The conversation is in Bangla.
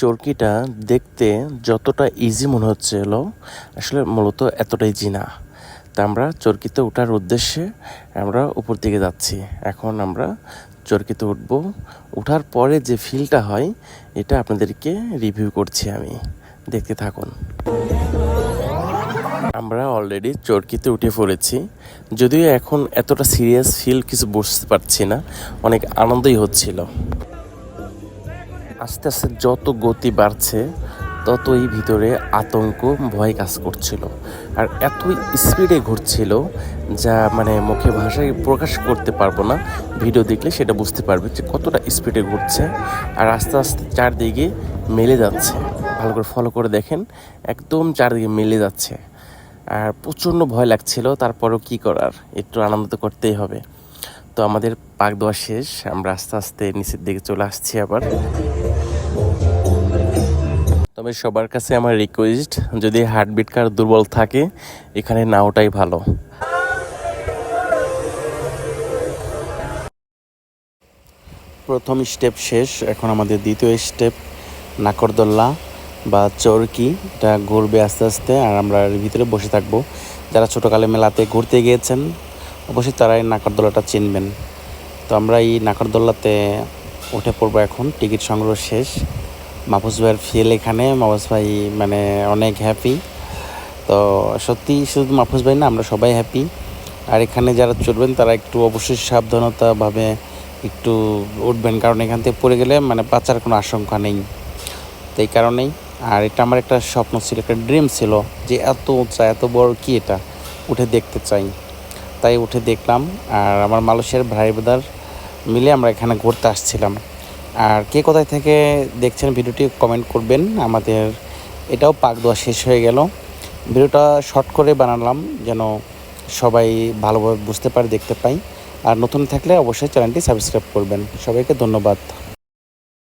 চরকিটা দেখতে যতটা ইজি মনে হচ্ছিল আসলে মূলত এতটা ইজি না। তা আমরা চরকিতে ওঠার উদ্দেশ্যে আমরা উপর দিকে যাচ্ছি। এখন আমরা চরকিতে উঠব। ওঠার পরে যে ফিলটা হয়, এটা আপনাদেরকে রিভিউ করছি আমি। দেখতে থাকুন। আমরা অলরেডি চরকিতে উঠে পড়েছি। যদিও এখন এতটা সিরিয়াস ফিল কিছু বুঝতে পারছি না, অনেক আনন্দই হচ্ছিল। আস্তে আস্তে যত গতি বাড়ছে, ততই ভিতরে আতঙ্ক, ভয় কাজ করছিল। আর এতই স্পিডে ঘুরছিল যা মানে মুখে ভাষায় প্রকাশ করতে পারব না। ভিডিও দেখলে সেটা বুঝতে পারবে যে কতটা স্পিডে ঘুরছে আর আস্তে আস্তে চারদিকে মেলে যাচ্ছে। ভালো করে ফলো করে দেখেন, একদম চারদিকে মেলে যাচ্ছে। আর প্রচণ্ড ভয় লাগছিল, তারপরেও কি করার? একটু আনন্দ করতেই হবে। তো আমাদের পাক দেওয়া শেষ। আমরা আস্তে আস্তে নিচের দিকে চলে আসছি আবার। তবে সবার কাছে আমার রিকোয়েস্ট যদি হার্টবিট কার দুর্বল থাকে, এখানে না ওটাই ভালো। প্রথম স্টেপ শেষ, এখন আমাদের দ্বিতীয় স্টেপ নাকরদোল্লা বা চরকি, এটা ঘুরবে আস্তে আস্তে, আর আমরা এর ভিতরে বসে থাকব। যারা ছোটোকালে মেলাতে ঘুরতে গিয়েছেন অবশ্যই তারা এই নাকরদোলাটা চিনবেন। তো আমরা এই নাকরদোল্লাতে উঠে পড়ব এখন, টিকিট সংগ্রহ শেষ। মাহফুজ ভাইয়ের ফিল এখানে, মাহফুজ ভাই মানে অনেক হ্যাপি তো সত্যি শুধু মাহফুজ ভাই না, আমরা সবাই হ্যাপি আর এখানে যারা চড়বেন, তারা একটু অবশ্যই সাবধানতাভাবে একটু উঠবেন। কারণ এখান থেকে পড়ে গেলে মানে বাঁচার কোনো আশঙ্কা নেই। তো এই কারণেই। আর এটা আমার একটা স্বপ্ন ছিল, একটা ড্রিম ছিল যে এত উঁচা, এত বড় কি এটা? উঠে দেখতে চাই। তাই উঠে দেখলাম আর আমার মালয়েশিয়ার ভাই ব্রাদার মিলে আমরা এখানে ঘুরতে আসছিলাম। আর কে কোথায় থেকে দেখছেন ভিডিওটি কমেন্ট করবেন। আমাদের এটাও পাক দেওয়া শেষ হয়ে গেল। ভিডিওটা শর্ট করে বানালাম যেন সবাই ভালোভাবে বুঝতে পারে, দেখতে পাই আর নতুন থাকলে অবশ্যই চ্যানেলটি সাবস্ক্রাইব করবেন। সবাইকে ধন্যবাদ।